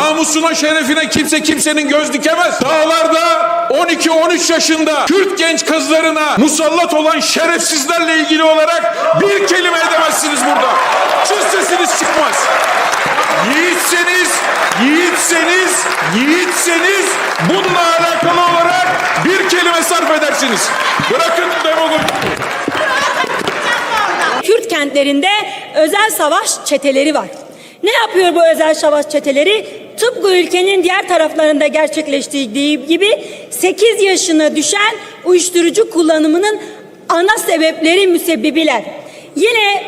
Namusuna şerefine kimse kimsenin göz dikemez. Dağlarda 12-13 yaşında Kürt genç kızlarına musallat olan şerefsizlerle ilgili olarak bir kelime edemezsiniz burada. Çıt sesiniz çıkmaz. Yiğitseniz, yiğitseniz, yiğitseniz bununla alakalı olarak bir kelime sarf edersiniz. Bırakın demagoji. Kürt kentlerinde özel savaş çeteleri var. Ne yapıyor bu özel savaş çeteleri? Tıpkı ülkenin diğer taraflarında gerçekleştiği gibi 8 yaşına düşen uyuşturucu kullanımının ana sebepleri müsebbibiler. Yine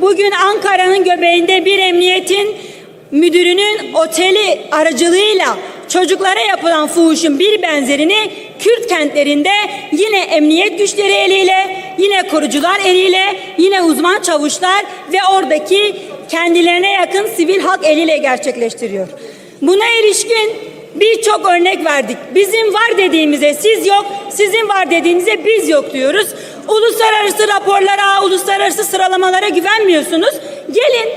bugün Ankara'nın göbeğinde bir emniyetin müdürünün oteli aracılığıyla çocuklara yapılan fuhuşun bir benzerini Kürt kentlerinde yine emniyet güçleri eliyle, yine korucular eliyle, yine uzman çavuşlar ve oradaki kendilerine yakın sivil halk eliyle gerçekleştiriyor. Buna ilişkin birçok örnek verdik. Bizim var dediğimize siz yok, sizin var dediğinize biz yok diyoruz. Uluslararası raporlara, uluslararası sıralamalara güvenmiyorsunuz. Gelin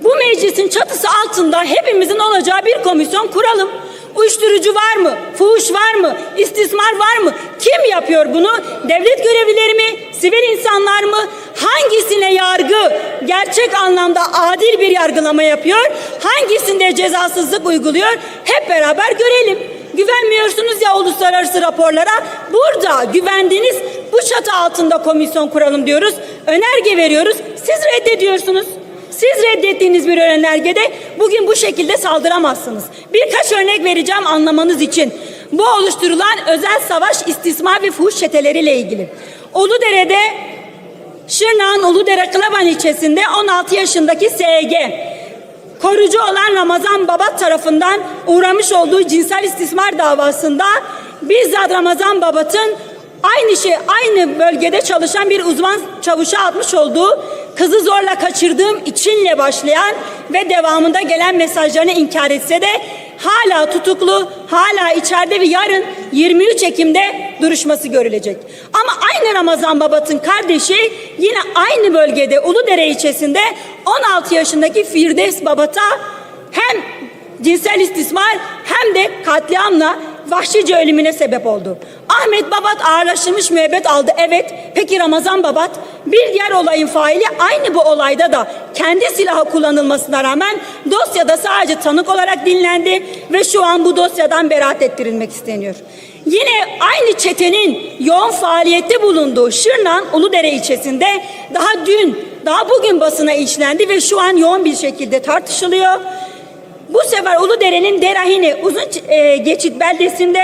bu meclisin çatısı altında hepimizin olacağı bir komisyon kuralım. Uyuşturucu var mı? Fuhuş var mı? İstismar var mı? Kim yapıyor bunu? Devlet görevlileri mi? Sivil insanlar mı? Hangisine yargı gerçek anlamda adil bir yargılama yapıyor? Hangisinde cezasızlık uyguluyor? Hep beraber görelim. Güvenmiyorsunuz ya uluslararası raporlara. Burada güvendiğiniz bu çatı altında komisyon kuralım diyoruz. Önerge veriyoruz. Siz reddediyorsunuz. Siz reddettiğiniz bir önergede bugün bu şekilde saldıramazsınız. Birkaç örnek vereceğim anlamanız için. Bu oluşturulan özel savaş istismar ve fuhuş çeteleriyle ilgili. Uludere'de Şırnak'ın Uludere Kılaban ilçesinde 16 yaşındaki SG korucu olan Ramazan Babat tarafından uğramış olduğu cinsel istismar davasında bizzat Ramazan Babat'ın aynı şey aynı bölgede çalışan bir uzman çavuşa atmış olduğu kızı zorla kaçırdığım içinle başlayan ve devamında gelen mesajlarını inkar etse de hala tutuklu, hala içeride ve yarın 23 Ekim'de duruşması görülecek. Ama aynı Ramazan Babat'ın kardeşi yine aynı bölgede Uludere ilçesinde 16 yaşındaki Firdevs Babat'a hem cinsel istismar hem de katliamla vahşice ölümüne sebep oldu. Ahmet Babat ağırlaştırmış müebbet aldı. Evet. Peki Ramazan Babat bir diğer olayın faili aynı bu olayda da kendi silahı kullanılmasına rağmen dosyada sadece tanık olarak dinlendi ve şu an bu dosyadan beraat ettirilmek isteniyor. Yine aynı çetenin yoğun faaliyette bulunduğu Şırnak Uludere ilçesinde daha dün daha bugün basına işlendi ve şu an yoğun bir şekilde tartışılıyor. Bu sefer Uludere'nin Derahini uzun e, geçit beldesinde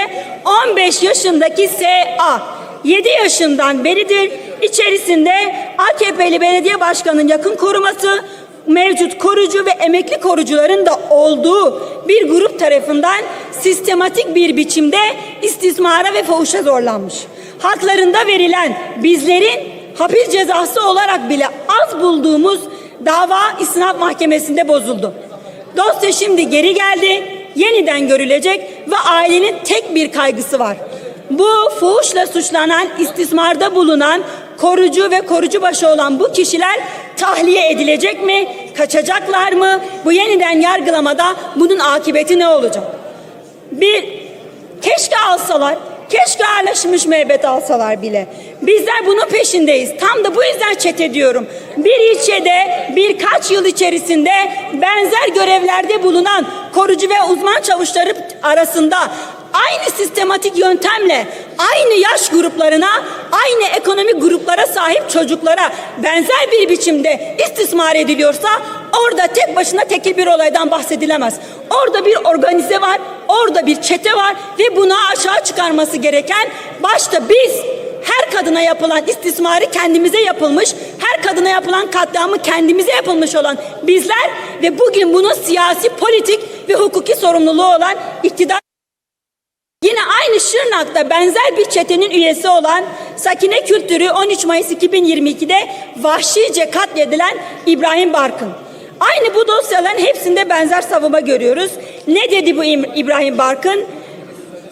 15 yaşındaki SA 7 yaşından beridir içerisinde AKP'li belediye başkanının yakın koruması mevcut korucu ve emekli korucuların da olduğu bir grup tarafından sistematik bir biçimde istismara ve fuhuşa zorlanmış. Haklarında verilen bizlerin hapis cezası olarak bile az bulduğumuz dava istinaf mahkemesinde bozuldu. Dosya şimdi geri geldi, yeniden görülecek ve ailenin tek bir kaygısı var. Bu fuhuşla suçlanan, istismarda bulunan, korucu ve korucu başı olan bu kişiler tahliye edilecek mi? Kaçacaklar mı? Bu yeniden yargılamada bunun akıbeti ne olacak? Bir, keşke alsalar, keşke ağırlaşmış müebbet alsalar bile. Bizler bunun peşindeyiz. Tam da bu yüzden çete diyorum. Bir ilçede birkaç yıl içerisinde benzer görevlerde bulunan korucu ve uzman çavuşları arasında aynı sistematik yöntemle aynı yaş gruplarına, aynı ekonomik gruplara sahip çocuklara benzer bir biçimde istismar ediliyorsa orada tek başına tekil bir olaydan bahsedilemez. Orada bir organize var, orada bir çete var ve bunu aşağı çıkarması gereken başta biz her kadına yapılan istismarı kendimize yapılmış, her kadına yapılan katliamı kendimize yapılmış olan bizler ve bugün bunun siyasi, politik ve hukuki sorumluluğu olan iktidar Yine aynı Şırnak'ta benzer bir çetenin üyesi olan Sakine Kültürü 13 Mayıs 2022'de vahşice katledilen İbrahim Barkın. Aynı bu dosyaların hepsinde benzer savunma görüyoruz. Ne dedi bu İbrahim Barkın?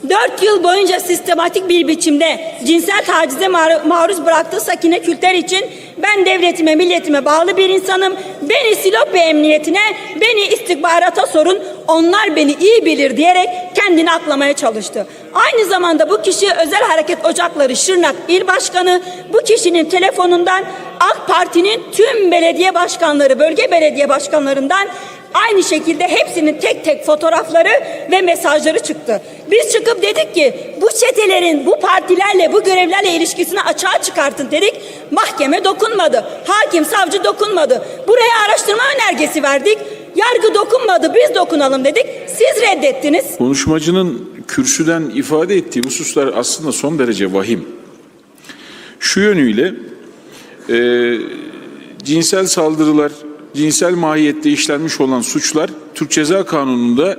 4 yıl boyunca sistematik bir biçimde cinsel tacize maruz bıraktığı Sakine Külter için ben devletime, milletime bağlı bir insanım. Beni Silopi Emniyetine, beni istihbarata sorun. onlar beni iyi bilir diyerek kendini aklamaya çalıştı. Aynı zamanda bu kişi Özel Hareket Ocakları Şırnak İl Başkanı bu kişinin telefonundan AK Parti'nin tüm belediye başkanları, bölge belediye başkanlarından Aynı şekilde hepsinin tek tek fotoğrafları ve mesajları çıktı. Biz çıkıp dedik ki bu çetelerin bu partilerle bu görevlerle ilişkisini açığa çıkartın dedik. Mahkeme dokunmadı. Hakim savcı dokunmadı. Buraya araştırma önergesi verdik. Yargı dokunmadı biz dokunalım dedik. Siz reddettiniz. Konuşmacının kürsüden ifade ettiği hususlar aslında son derece vahim. Şu yönüyle e, cinsel saldırılar, cinsel mahiyette işlenmiş olan suçlar Türk Ceza Kanunu'nda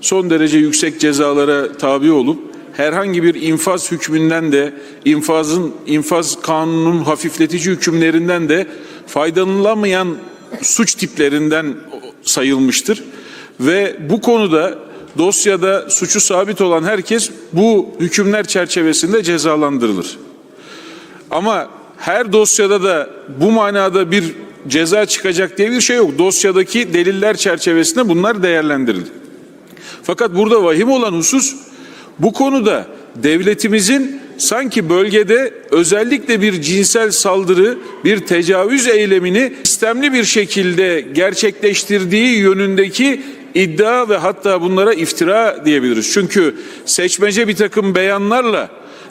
son derece yüksek cezalara tabi olup herhangi bir infaz hükmünden de infazın infaz kanununun hafifletici hükümlerinden de faydalanılamayan suç tiplerinden sayılmıştır ve bu konuda dosyada suçu sabit olan herkes bu hükümler çerçevesinde cezalandırılır. Ama her dosyada da bu manada bir ceza çıkacak diye bir şey yok. Dosyadaki deliller çerçevesinde bunlar değerlendirildi. Fakat burada vahim olan husus bu konuda devletimizin sanki bölgede özellikle bir cinsel saldırı, bir tecavüz eylemini sistemli bir şekilde gerçekleştirdiği yönündeki iddia ve hatta bunlara iftira diyebiliriz. Çünkü seçmece bir takım beyanlarla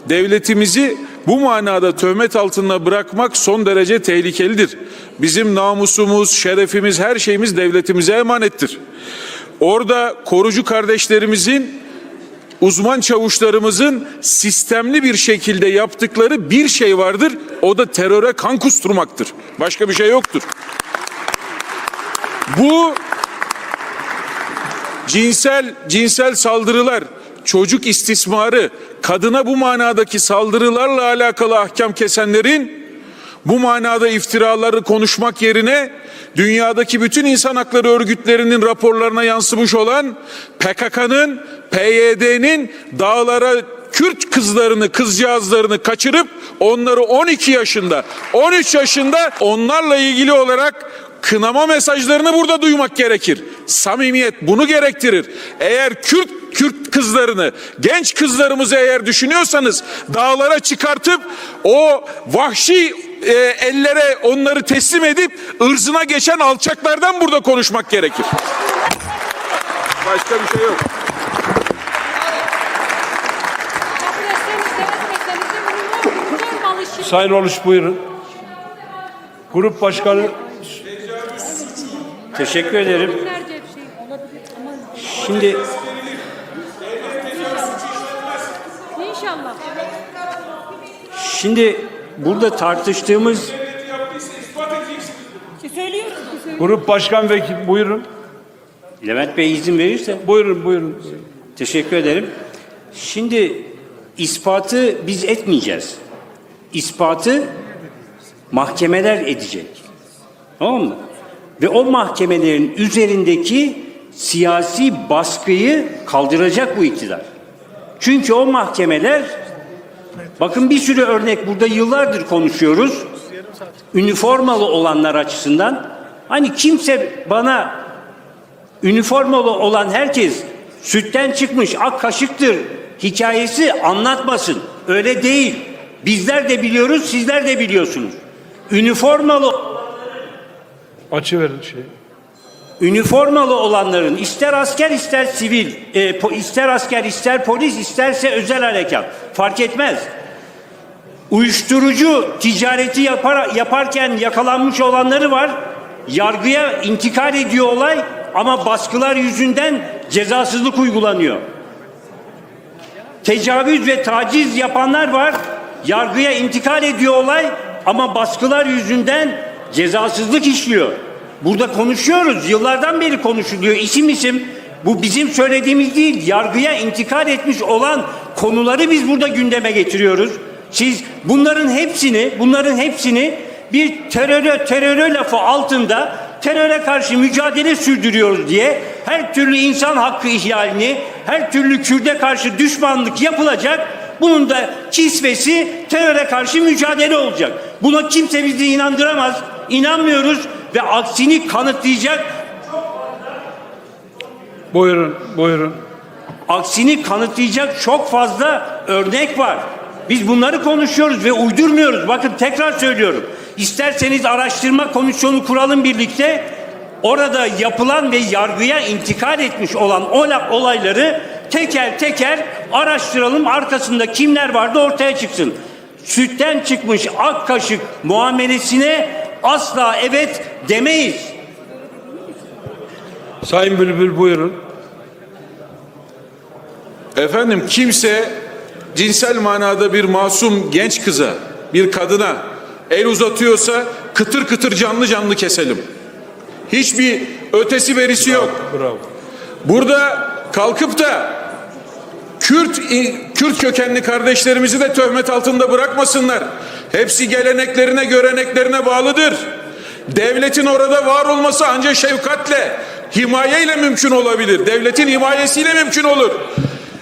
devletimizi bu manada töhmet altında bırakmak son derece tehlikelidir. Bizim namusumuz, şerefimiz, her şeyimiz devletimize emanettir. Orada korucu kardeşlerimizin uzman çavuşlarımızın sistemli bir şekilde yaptıkları bir şey vardır. O da teröre kan kusturmaktır. Başka bir şey yoktur. Bu cinsel cinsel saldırılar, çocuk istismarı, kadına bu manadaki saldırılarla alakalı ahkam kesenlerin bu manada iftiraları konuşmak yerine dünyadaki bütün insan hakları örgütlerinin raporlarına yansımış olan PKK'nın, PYD'nin dağlara Kürt kızlarını, kızcağızlarını kaçırıp onları 12 yaşında, 13 yaşında onlarla ilgili olarak kınama mesajlarını burada duymak gerekir. Samimiyet bunu gerektirir. Eğer Kürt Kürt kızlarını, genç kızlarımızı eğer düşünüyorsanız dağlara çıkartıp o vahşi e, ellere onları teslim edip ırzına geçen alçaklardan burada konuşmak gerekir. Başka bir şey yok. Sayın Oluş buyurun. Grup Başkanı Teşekkür ederim. Şey Şimdi inşallah. şimdi burada tartıştığımız Söylüyorum. Grup Başkan Vekil buyurun. Levent Bey izin verirse Buyurun buyurun. teşekkür ederim. Şimdi ispatı biz etmeyeceğiz. İspatı mahkemeler edecek. Tamam mı? Ve o mahkemelerin üzerindeki siyasi baskıyı kaldıracak bu iktidar. Çünkü o mahkemeler bakın bir sürü örnek burada yıllardır konuşuyoruz. Üniformalı olanlar açısından hani kimse bana üniformalı olan herkes sütten çıkmış ak kaşıktır hikayesi anlatmasın. Öyle değil. Bizler de biliyoruz, sizler de biliyorsunuz. Üniformalı Açı verin şey. üniformalı olanların ister asker ister sivil, e, po- ister asker ister polis isterse özel harekat fark etmez. Uyuşturucu ticareti yapar, yaparken yakalanmış olanları var. Yargıya intikal ediyor olay ama baskılar yüzünden cezasızlık uygulanıyor. Tecavüz ve taciz yapanlar var. Yargıya intikal ediyor olay ama baskılar yüzünden cezasızlık işliyor. Burada konuşuyoruz. Yıllardan beri konuşuluyor. İsim isim bu bizim söylediğimiz değil. Yargıya intikal etmiş olan konuları biz burada gündeme getiriyoruz. Siz bunların hepsini, bunların hepsini bir teröre teröre lafı altında teröre karşı mücadele sürdürüyoruz diye her türlü insan hakkı ihlalini, her türlü Kürde karşı düşmanlık yapılacak. Bunun da kisvesi teröre karşı mücadele olacak. Buna kimse bizi inandıramaz. İnanmıyoruz ve aksini kanıtlayacak Buyurun, buyurun. Aksini kanıtlayacak çok fazla örnek var. Biz bunları konuşuyoruz ve uydurmuyoruz. Bakın tekrar söylüyorum. İsterseniz araştırma komisyonu kuralım birlikte. Orada yapılan ve yargıya intikal etmiş olan ola- olayları teker teker araştıralım. Arkasında kimler vardı ortaya çıksın. Sütten çıkmış ak kaşık muamelesine asla evet demeyiz. Sayın Bülbül buyurun. Efendim kimse cinsel manada bir masum genç kıza, bir kadına el uzatıyorsa kıtır kıtır canlı canlı keselim. Hiçbir ötesi verisi yok. Bravo. Burada kalkıp da Kürt Kürt kökenli kardeşlerimizi de töhmet altında bırakmasınlar. Hepsi geleneklerine, göreneklerine bağlıdır. Devletin orada var olması ancak şefkatle, himayeyle mümkün olabilir. Devletin himayesiyle mümkün olur.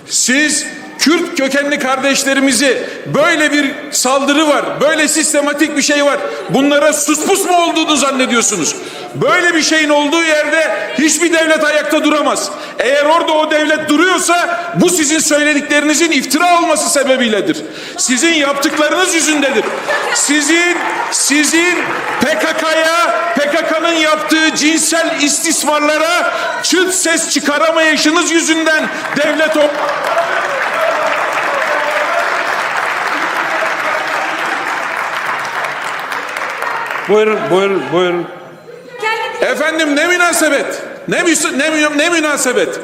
Siz Kürt kökenli kardeşlerimizi böyle bir saldırı var, böyle sistematik bir şey var. Bunlara suspus mu olduğunu zannediyorsunuz? Böyle bir şeyin olduğu yerde hiçbir devlet ayakta duramaz. Eğer orada o devlet duruyorsa bu sizin söylediklerinizin iftira olması sebebiyledir. Sizin yaptıklarınız yüzündedir. Sizin sizin PKK'ya PKK'nın yaptığı cinsel istismarlara çıt ses çıkaramayışınız yüzünden devlet o Buyurun, buyurun, buyurun. Efendim ne münasebet? Ne, müs- ne, ne münasebet?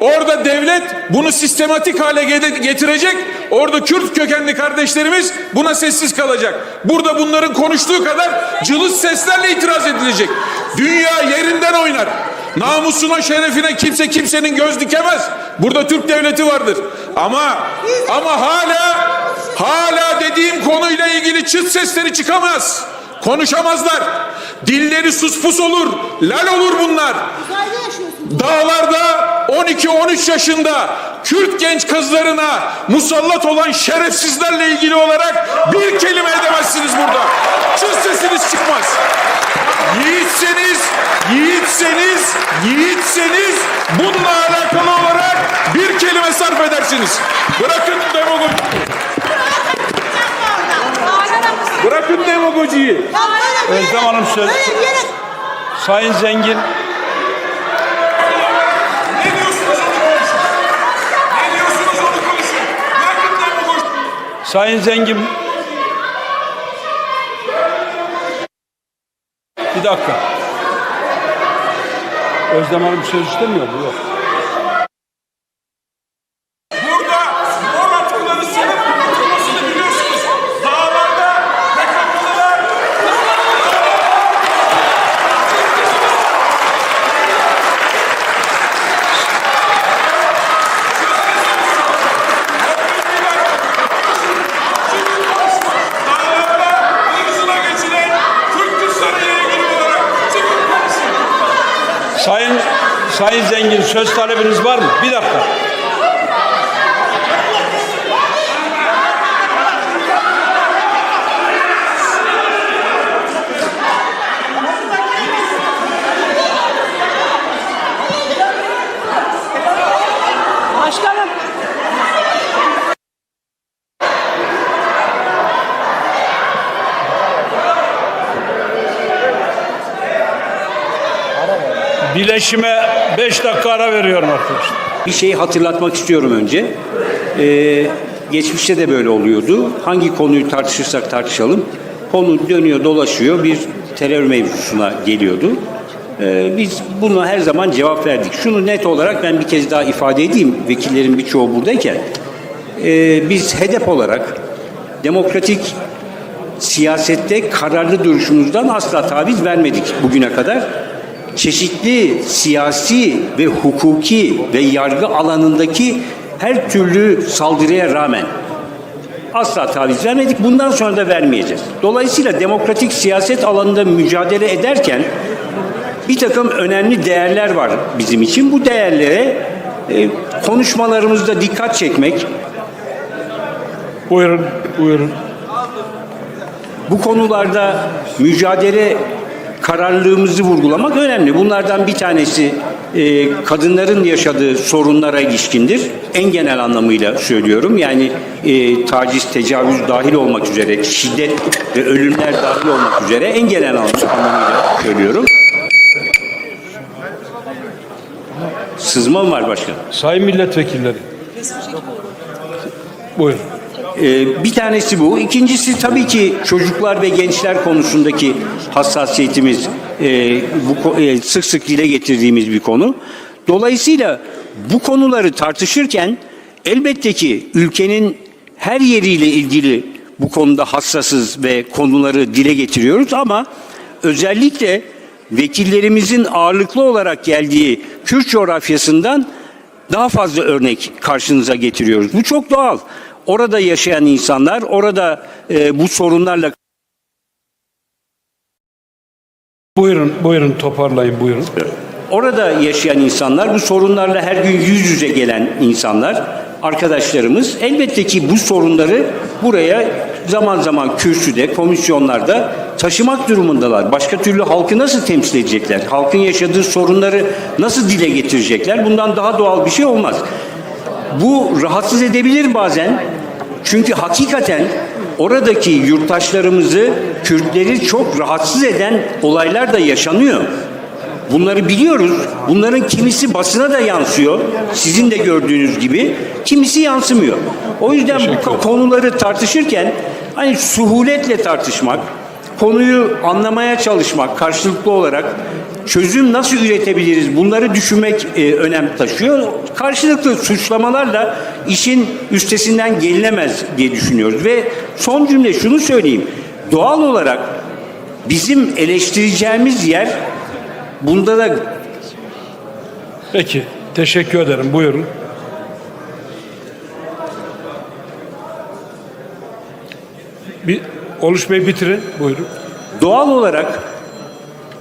Orada devlet bunu sistematik hale ge- getirecek. Orada Kürt kökenli kardeşlerimiz buna sessiz kalacak. Burada bunların konuştuğu kadar cılız seslerle itiraz edilecek. Dünya yerinden oynar. Namusuna, şerefine kimse kimsenin göz dikemez. Burada Türk devleti vardır. Ama ama hala hala dediğim konuyla ilgili çıt sesleri çıkamaz. Konuşamazlar. Dilleri suspus olur. Lal olur bunlar. Dağlarda 12-13 yaşında Kürt genç kızlarına musallat olan şerefsizlerle ilgili olarak bir kelime edemezsiniz burada. Çıt sesiniz çıkmaz. Yiğitseniz, yiğitseniz, yiğitseniz bununla alakalı olarak bir kelime sarf edersiniz. Bırakın demagoji. Bırakın demagojiyi. Özlem Hanım söz. Sayın Zengin, Ne diyorsunuz onu konuşun. Ne diyorsunuz. Sayın Zengin. Bir dakika. Özlem Hanım söz istemiyor mu? Yok. Burada o raporların senin anlatılmasını biliyorsunuz. Dağlarda PKK'lılar dağlarda ırzına geçilen Türk kızlarıyla ilgili olarak çıkın konuşun. Sayın Sayın Zengin söz talebiniz var mı? Bir dakika. Başkanım. Bileşime 5 dakika ara veriyorum arkadaşlar. Bir şeyi hatırlatmak istiyorum önce. Ee, geçmişte de böyle oluyordu. Hangi konuyu tartışırsak tartışalım. Konu dönüyor dolaşıyor bir terör mevzusuna geliyordu. Ee, biz buna her zaman cevap verdik. Şunu net olarak ben bir kez daha ifade edeyim. Vekillerin birçoğu buradayken. Ee, biz hedef olarak demokratik siyasette kararlı duruşumuzdan asla taviz vermedik bugüne kadar. Çeşitli siyasi ve hukuki ve yargı alanındaki her türlü saldırıya rağmen asla taviz vermedik. Bundan sonra da vermeyeceğiz. Dolayısıyla demokratik siyaset alanında mücadele ederken bir takım önemli değerler var bizim için. Bu değerlere e, konuşmalarımızda dikkat çekmek, Buyurun, buyurun. bu konularda mücadele kararlılığımızı vurgulamak önemli. Bunlardan bir tanesi e, kadınların yaşadığı sorunlara ilişkindir. En genel anlamıyla söylüyorum. Yani e, taciz, tecavüz dahil olmak üzere, şiddet ve ölümler dahil olmak üzere en genel anlamıyla söylüyorum. Sızma mı var başkan? Sayın milletvekilleri. Buyurun. Ee, bir tanesi bu. İkincisi tabii ki çocuklar ve gençler konusundaki hassasiyetimiz e, bu e, sık sık dile getirdiğimiz bir konu. Dolayısıyla bu konuları tartışırken elbette ki ülkenin her yeriyle ilgili bu konuda hassasız ve konuları dile getiriyoruz ama özellikle vekillerimizin ağırlıklı olarak geldiği Kürt coğrafyasından daha fazla örnek karşınıza getiriyoruz. Bu çok doğal. Orada yaşayan insanlar, orada e, bu sorunlarla Buyurun, buyurun toparlayın buyurun. orada yaşayan insanlar, bu sorunlarla her gün yüz yüze gelen insanlar, arkadaşlarımız elbette ki bu sorunları buraya zaman zaman kürsüde, komisyonlarda taşımak durumundalar. Başka türlü halkı nasıl temsil edecekler? Halkın yaşadığı sorunları nasıl dile getirecekler? Bundan daha doğal bir şey olmaz. Bu rahatsız edebilir bazen. Çünkü hakikaten oradaki yurttaşlarımızı, Kürtleri çok rahatsız eden olaylar da yaşanıyor. Bunları biliyoruz. Bunların kimisi basına da yansıyor. Sizin de gördüğünüz gibi. Kimisi yansımıyor. O yüzden bu ko- konuları tartışırken hani suhuletle tartışmak, konuyu anlamaya çalışmak karşılıklı olarak çözüm nasıl üretebiliriz bunları düşünmek e, önem taşıyor. Karşılıklı suçlamalarla işin üstesinden gelinemez diye düşünüyoruz. Ve son cümle şunu söyleyeyim. Doğal olarak bizim eleştireceğimiz yer bunda da Peki, teşekkür ederim. Buyurun. Bir, Oluş Bey bitirin. Buyurun. doğal olarak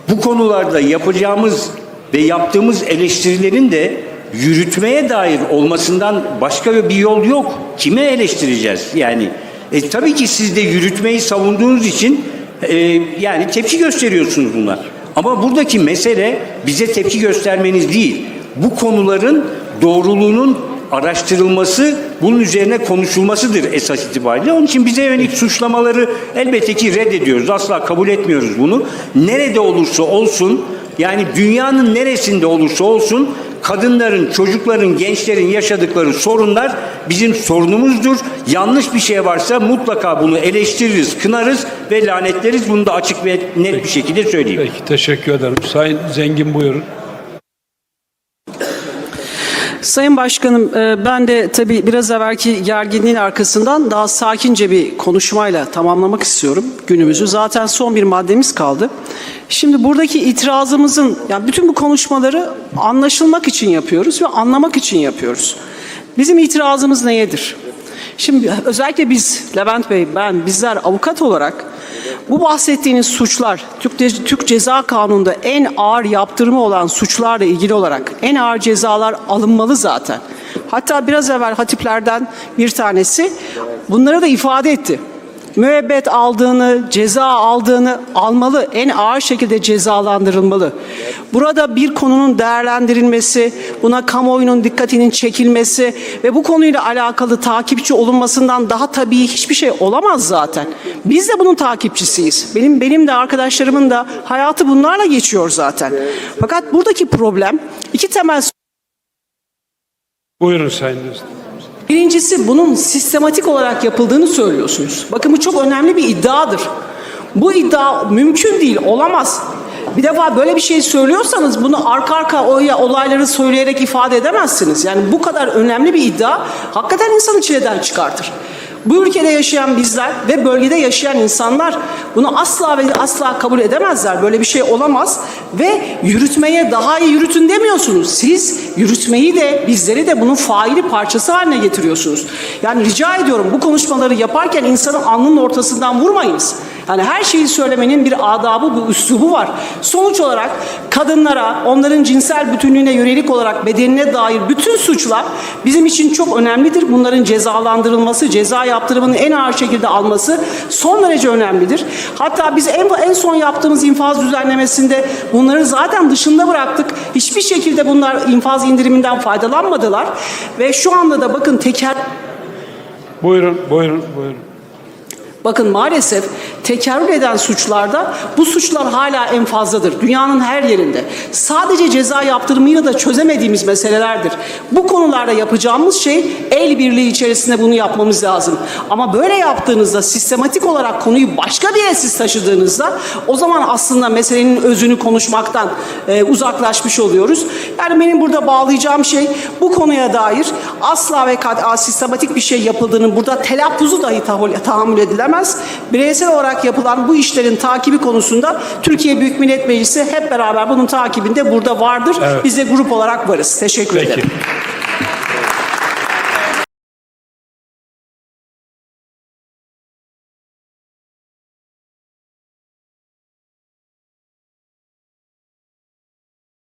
bu konularda yapacağımız ve yaptığımız eleştirilerin de yürütmeye dair olmasından başka bir yol yok. Kime eleştireceğiz? Yani e, tabii ki siz de yürütmeyi savunduğunuz için e, yani tepki gösteriyorsunuz bunlar. Ama buradaki mesele bize tepki göstermeniz değil. Bu konuların doğruluğunun araştırılması, bunun üzerine konuşulmasıdır esas itibariyle. Onun için bize yönelik suçlamaları elbette ki reddediyoruz. Asla kabul etmiyoruz bunu. Nerede olursa olsun, yani dünyanın neresinde olursa olsun kadınların, çocukların, gençlerin yaşadıkları sorunlar bizim sorunumuzdur. Yanlış bir şey varsa mutlaka bunu eleştiririz, kınarız ve lanetleriz. Bunu da açık ve net bir şekilde söyleyeyim. Peki, teşekkür ederim. Sayın Zengin buyurun. Sayın Başkanım e, ben de tabii biraz evvelki gerginliğin arkasından daha sakince bir konuşmayla tamamlamak istiyorum günümüzü. Zaten son bir maddemiz kaldı. Şimdi buradaki itirazımızın, yani bütün bu konuşmaları anlaşılmak için yapıyoruz ve anlamak için yapıyoruz. Bizim itirazımız neyedir? Şimdi özellikle biz, Levent Bey, ben, bizler avukat olarak bu bahsettiğiniz suçlar, Türk, Türk Ceza Kanunu'nda en ağır yaptırımı olan suçlarla ilgili olarak en ağır cezalar alınmalı zaten. Hatta biraz evvel hatiplerden bir tanesi bunları da ifade etti müebbet aldığını, ceza aldığını almalı, en ağır şekilde cezalandırılmalı. Burada bir konunun değerlendirilmesi, buna kamuoyunun dikkatinin çekilmesi ve bu konuyla alakalı takipçi olunmasından daha tabii hiçbir şey olamaz zaten. Biz de bunun takipçisiyiz. Benim benim de arkadaşlarımın da hayatı bunlarla geçiyor zaten. Fakat buradaki problem iki temel Buyurun Sayın Düzden. Birincisi bunun sistematik olarak yapıldığını söylüyorsunuz. Bakın bu çok önemli bir iddiadır. Bu iddia mümkün değil, olamaz. Bir defa böyle bir şey söylüyorsanız bunu arka arka olayları söyleyerek ifade edemezsiniz. Yani bu kadar önemli bir iddia hakikaten insanı çileden çıkartır. Bu ülkede yaşayan bizler ve bölgede yaşayan insanlar bunu asla ve asla kabul edemezler. Böyle bir şey olamaz ve yürütmeye daha iyi yürütün demiyorsunuz. Siz yürütmeyi de bizleri de bunun faili parçası haline getiriyorsunuz. Yani rica ediyorum bu konuşmaları yaparken insanı alnının ortasından vurmayınız. Yani her şeyi söylemenin bir adabı, bir üslubu var. Sonuç olarak kadınlara, onların cinsel bütünlüğüne yönelik olarak bedenine dair bütün suçlar bizim için çok önemlidir. Bunların cezalandırılması, ceza yaptırımının en ağır şekilde alması son derece önemlidir. Hatta biz en, en son yaptığımız infaz düzenlemesinde bunları zaten dışında bıraktık. Hiçbir şekilde bunlar infaz indiriminden faydalanmadılar. Ve şu anda da bakın teker Buyurun, buyurun, buyurun. Bakın maalesef tekerrür eden suçlarda bu suçlar hala en fazladır. Dünyanın her yerinde. Sadece ceza yaptırımıyla da çözemediğimiz meselelerdir. Bu konularda yapacağımız şey el birliği içerisinde bunu yapmamız lazım. Ama böyle yaptığınızda sistematik olarak konuyu başka bir yere siz taşıdığınızda o zaman aslında meselenin özünü konuşmaktan e, uzaklaşmış oluyoruz. Yani benim burada bağlayacağım şey bu konuya dair asla ve kat, sistematik bir şey yapıldığının burada telaffuzu dahi tahammül- tahammül edilemez. Bireysel olarak yapılan bu işlerin takibi konusunda Türkiye Büyük Millet Meclisi hep beraber bunun takibinde burada vardır. Biz de grup olarak varız. Teşekkür ederim. Peki.